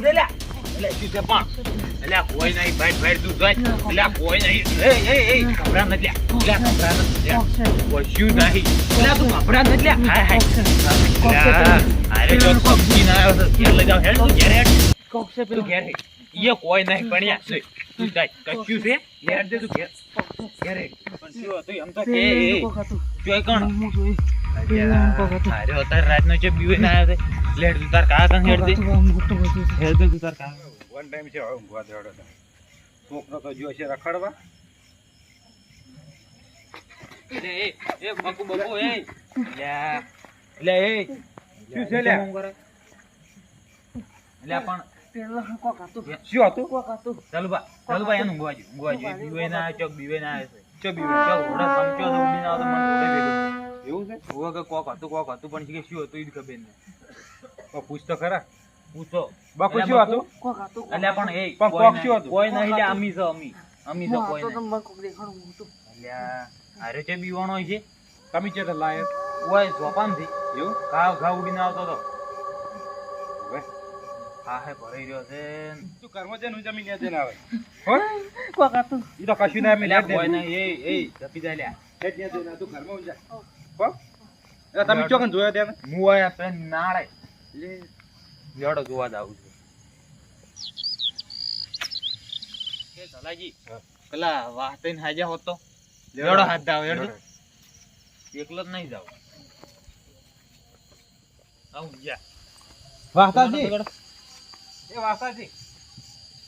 શું છે એટલે શું છે પણ? એટલે કોઈ નહીં ભાઈ ભાઈ તું જોઈ એટલે કોઈ નહીં. એ એ એ કપડા નથી લ્યા. લ્યા કપડા નથી લ્યા. કશું નહીં. એટલે તું કપડા નથી લ્યા. હાય હાય. અરે જો પક્ષી ના આવ્યો છે ઘેર લઈ જાઓ. હેડ તું ઘેર હેડ. તું ઘેર હેડ કોઈ નહીં પણ યાર છે. તું જાય. કશું છે? ઘેર દે તું ઘેર. ઘેર હેડ પણ શું હતું? એમ તો કે જોઈ કોણ? અરે બીવે ના આવ્યો છે હવે એ એ બકુ એ લ્યા એટલે એ શું પણ હતું ઊંઘવા જ્યો. બીવે ના આવે ચોક બીવે ના આવે. ચોક ઘોડા સમક્યો ના આવે તો મને ભેગો એવું છે? હોવે કે કોક હતું કોક હતું પણ કે શું હતું એ ખબર નહીં. તો પૂછ તો ખરા. પૂછો. બાપુ શું હતું? કોક હતું અલ્યા પણ એ પણ કોક શું હતું? કોઈ નહીં લે અમી છે અમી અમી છે કોઈ નહીં અલ્યા હારે છે બીવાણો છે. તમે છે તો લાયક ઓય ઝોપામથી એવું? ઘાવ ઘાવ ઉડીને આવતો તો. હવે? હા હે ભરાઈ રહ્યો છે. તું કર્મ છે હું જમીન જઈને આવે. હો? ઈ તો કશું ના મિલે કોઈ નહીં એ એ જપી જાય ત્યાં તું કર્મ. હો. એટલે તમે ચોકન જોયા ત્યાં? હું આયા પેન નાળે. લે. લેડો જોવા જ આવું છું. કે પેલા વાહ હાજા હોત તો. લેવડો હાથ દાવ એડો એકલો જ નહીં જાવ. આવું જા વાહતાજી. એ વાહતાજી.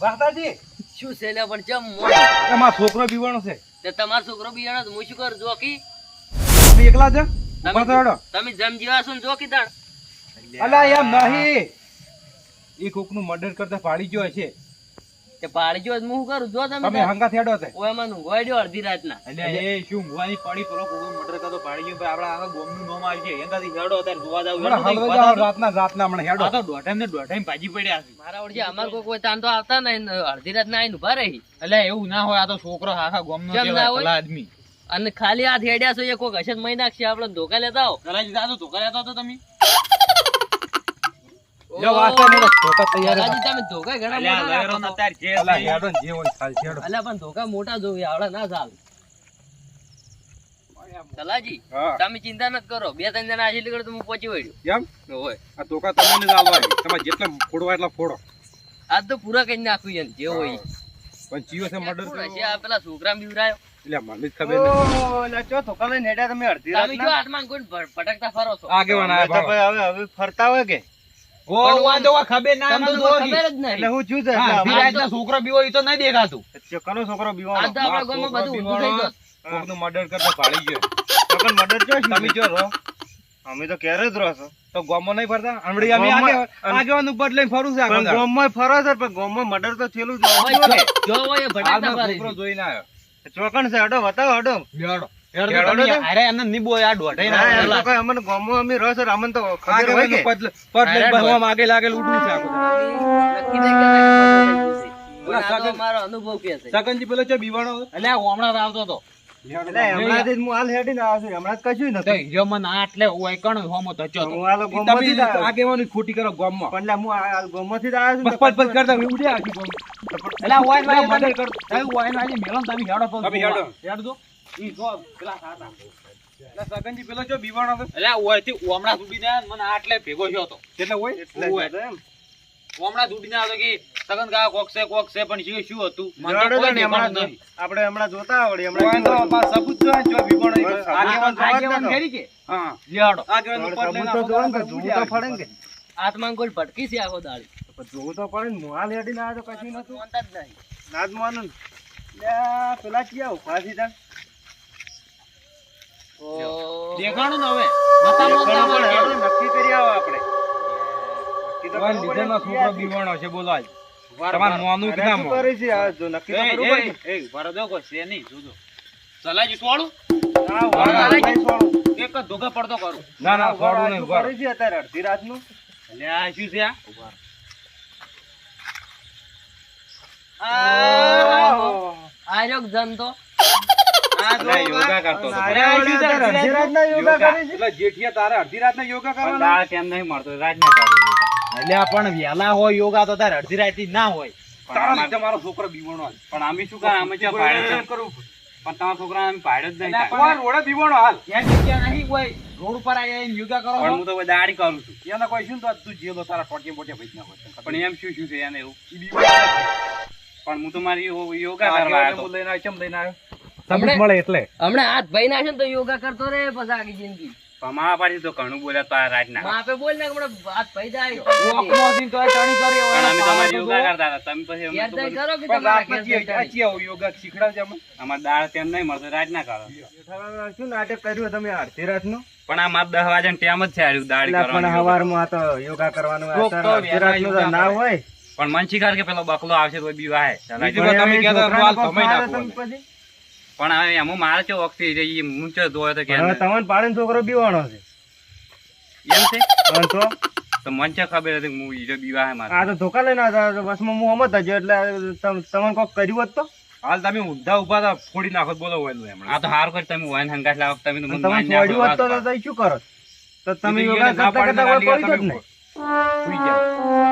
વાહતાજી. શું છે લે પણ ચમ મોડું? એ છોકરો બીવાનો છે. તે તમારો છોકરો બીવાનો તો હું શું કરું? જોકી તમે એકલા જ હેડો. તમે જમ જેવા છો ને જોકી અલા એમ નહીં. એ કોકનું મર્ડર કરતા પાડી ગયો છે તે પાડી જો હું કરું? જો તમે તમે હંગા થેડો છે. ઓય મને ઊંઘવાઈ દ્યો અડધી રાતના. એટલે એ શું ઊંઘવાની પડી? પરો કોક મર્ડર કરતો પાડી ગયો ભાઈ આપડા આગળ ગોમનું નામ આવી છે. એનાથી હેડો અત્યારે જોવા જાવ. રાતના રાતના મને હેડો. આ તો દોઢાઈ ને દોઢાઈ ભાજી પડ્યા છે. મારા ઓળખે અમાર કોઈ કોઈ તાણ તો આવતા નહીં. અડધી અડધી રાતના આઈને ઊભા રહી. એટલે એવું ના હોય. આ તો છોકરો આખા ગોમ નો ના આદમી. અને ખાલી હાથ હેડ્યા છો એ કોક હશે મહી નાખશે આપણે ધોકા લેતા આવો. કલાજી દાદો તો કર્યા તો તમે. જો વાસ્તા નહીં ધોકા તૈયાર હતા. તમે ધોકા ઘણા મોટા લહેરો નાખો તાર જે અલા હેડો જે હોય થાય હેડો. અલ્યા પણ ધોકા મોટા જોવી આવડે ના ચાલ. કલાજી તમે ચિંતા નથી કરો. બે ત્રણ જણા તો હું પહોંચી વળ્યો. એમ હોય. આ ધોકા તમને જ આલવા તમારે જેટલા ફોડવા એટલા ફોડો. આજ તો પૂરા કરી નાખ્યું જે હોય પણ જીવો છે મર્ડર કોણ આ પેલા છોકરા બીવરાયો. એટલે મને જ ખબર નથી ચો રાતના? છોકરો બીવો ઈ તો નહીં દેખાતું. આજ તો આપણા ગામમાં બધું ઊંધું થઈ ગયું. કોકનું મર્ડર કરતા પાડી ગયો. તમે જો રહો. અમે તો ક્યારે જ રહો છો. તો ગોમો નહીં ફરતા? હમણાં અમે ગામમાં- આગેવાન- ઉપર લઈને ફરું છે પણ ફરો છે પણ ગામમાં મર્ડર તો થયેલું જ હોય. હોય. જો- જો હોય ભટકતા ફરે છોકરો છે. જોઈને આવ્યો. ચોકણ છે અડો બતાવો અડો તો. હારે એમને નહીં બોય આ દોઢાઈ ના ના, કઈ અમને ગામમાં અમે રહો અમને તો ખબર હોય કે. છે આખો પણ મારો અનુભવ છે. પેલો છે બીવાણો? હમણાં આવતો હતો. આવ્યો. આગેવાની ખોટી કરો ગામમાં. પણ લે, હું આ- આ જ આવ્યો છું બસ પદ પદ કરતા ઉડ્યા આખી ગામ. એટલે ઓય પેલા વાય મર્ડર કરતો. ઓય વાય મેલો તમે હેડો પણ તમે હેડો. હેડ દો ઈ જો પેલા ખાતા એટલે સગનજી પેલો છે બીવાણો છે. એટલે ઓયથી ઓમણા દુડીને આયા મને આટલે ભેગો થયો હતો એટલે ઓય. જ એમ. ઓમણા દુડીને આવ્યો કે સગન કા કોક છે કોક છે પણ શું શું હતું આપણે હમણાં જોતા આવડી હમણાં સબૂત જો બીવાણો આગેવાન આગેવાન. કે હા લેડો આગેવાન લઈને તો તો. આત્મા કોઈ ભટકી છે આખો દાડી જોવું તો પડે ને લેડી ના તો કશું નતું. માનતા જ નહીં. ના જ માનું પેલા ક્યાં ઊભા છે દેખાણું હવે. નતા દેખાડો બોલતા પણ બોલ હેડો, નક્કી કરી આવો આપણે. નક્કી તો ઓય કરવું લીધેનો પડે. ને, છોકરો બીવાણો છે બોલો આજ. તમારે મોનું કે અરે ના શું મોનું? કરે છે? આ જો નક્કી કરવું પડે. એ એ ઊભા કોઈ છે નહીં જોજો સલાજી સોળું ને. હા, ઊભા રહો, સલાજી. નહીં છોડો. એક જ પડતો કરું. ના ના ઊભા રહો, સોડું નહીં શું ઊભા છે અત્યારે અડધી રાતનું. એટલે આ શું છે આ? ઊભા રહો. આ રહ્યો જન તો આ જો અલ્યા, યોગા કરતો હતો. અરે, આ શું છે? અડધી રાતના યોગા કરે છે? એટલે જેઠિયા તારે અડધી રાતના યોગા પણ કરવાના? દાળ કેમ નહીં મળતો? રાજ ના ચાલુ અલ્યા પણ વહેલા હોય યોગા તો તારે અડધી રાતે ના હોય. તારા લીધે મારો છોકરો બીવણો પણ અમે શું અમે. પણ તમારા છોકરા અમે પાડે જ નહીં કાંઈ. રોડે બીવણો હાલ. ત્યાં જગ્યા નહીં કોઈ રોડ ઉપર આવીને યોગા કરો પણ હું તો દાડી કરું છું. એને કોઈ શું તો તું જેલો તારા ટોટિયા બોટિયા ના હોય પણ એમ શું શું છે એને એવું? પણ હું તો મારી યોગા કરવા આવ્યો હું લઈને આવ્યો, કેમ લઈને આવ્યો? હમણાં- મળે એટલે. હમણે હાથ ભાઈ ને તો યોગા કરતો રે પછી આખી જિંદગી. પણ મારા પાડી તો ઘણું બોલ્યા તો આ રાતના. માપે બોલ ને કે હાથ ભાઈ જાય. ઓકમોથી તોય ટણી કરી હોય. અમે તમારી યોગા કરતા હતા. તમે પછી અમને તો કરો કે પણ આ કરી? જે આવું યોગા શીખડાવજે અમને. અમારે દાળ તેમ નહીં મળતો રાતના કરો. શું નાટક કર્યું તમે અડધી રાતનું? પણ આ મારે દસ વાગ્યા ટાઈમ જ છે હાર્યું દાળ પણ કરવાનું તો યોગા કરવાનું ના હોય. પણ મન શીખાર કે પેલો બકલો આવશે તો બી વાહે. તમે પણ કહેતા તમે નાખો પણ હવે એમાં મારે ચો વખતે એ મૂંચો ધોયો તો કે હવે તમને પાડીને છોકરો બીવાનો છે. એમ છે? પણ તો? તો મન છે ખબર હતી હું ઈજો બીવા હે મારે. આ તો ધોકા લઈને આવ્યા બસમાં હું હમત હજો એટલે તમ- તમને કોક કર્યું હોત તો? હાલ તમે ઊંધા ઊભા હતા ફોડી નાખો તો બોલો વહેલું એમણે. આ તો હાર કરી તમે વાયન હંગાસ લાવો તમે તો મને તમે છોડ્યું હોત તો નાખો. તો શું કરો? તો તમે યોગા કરતા કરતા કોઈ પડી જ તમે નહીં સુઈ જાઓ.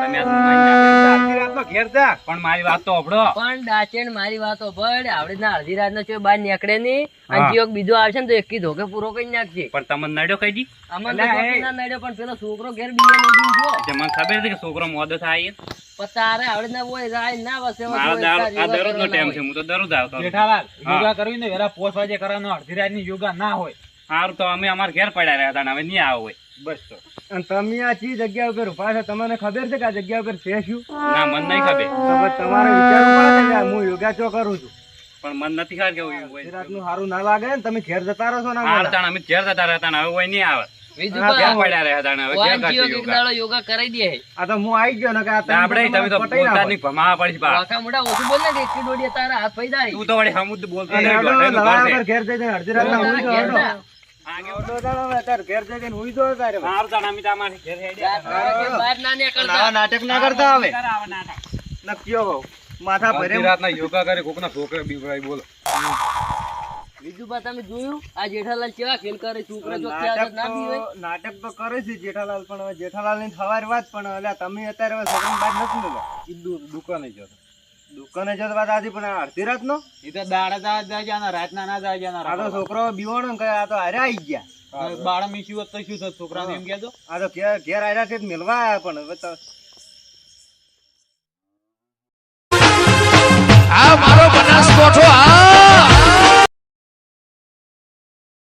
તમે આ તો મારી નાખો. આખી રાતનો ઘેર જા. પણ મારી વાત તો અભડો પણ ડાચેણ મારી વાતો ભળ આવડે ના અડધી રાત નો બહાર નીકળે નહીં. અને જીવક બીજો આવશે ને તો એકી ધોકે પૂરો કરી નાખશે પણ તમને નડ્યો કઈ દી? અમને તો અલ્યા, ગોતી એ- ના નડ્યો પણ પેલો છોકરો ઘેર બીએ નું જો. એટલે મને ખબર હતી કે છોકરો મોદો થાય પણ તારે આવડે ના હોય રાય ના વસે આ યોગા દરરોજ નો કરવાના ટાઈમ છે હું તો દરરોજ આવતો. જેઠાલાલ. યોગા કરવી ને વેરા પોસ વાગે કરવાનો અડધી રાતની યોગા ના હોય. હારું તો અમે અમારા ઘેર પડ્યા રહ્યા હતા હવે નહીં આવો હોય. બસ અને તમે આ ચી જગ્યા ઉપર ઊભા છો તમને ખબર છે કે આ જગ્યા ઉપર છે શું? ના મને નહીં ખબર. તો તમારે વિચારવું પડે કે હું યોગા ચો કરું છું. પણ મને નથી ખબર કે એવું અડધી હોય. રાતનું સારું ના લાગે ને તમે ઘેર જતા રહો છો ને હારું અમે ઘેર જતા રહેતા હવે નહીં આવે. યોગા. કરાઈ દે. આ તો હું આવી ગયો ને કે આપણે તમે તો પટાઈ બોલતા નાખો. નહીં ભમાવા પડી બા. વાંકા મોઢા ઓછું બોલ ને કે એકલી તારા હાથ પૈ જાય. તું તો વળી હમુદ બોલતો અને નહીં, હેડો, દોઢેનું લવા ઘર જઈને અડધી ના. બીજું બા તમે જોયું આ જેઠાલાલ કેવા ખેલ કરે નાટક તો કરે છે, જેઠાલાલ પણ જેઠાલાલની સવારે વાત પણ અલ્યા તમે અત્યારે હવે છોકરાને નથી ઈ દુકાને જતો દુકાને જતો દાદી પણ અડધી રાત નો એ તો દાડા જાય જાના રાતના ના જાય જાના આ તો છોકરો બીવાણો ને કહે આ તો હારે આવી ગયા. બાળા મીસી તો શું થત છોકરાને એમ કહેજો. આ તો ઘેર ઘેર છે મેળવા આયા પણ હવે તો આ મારો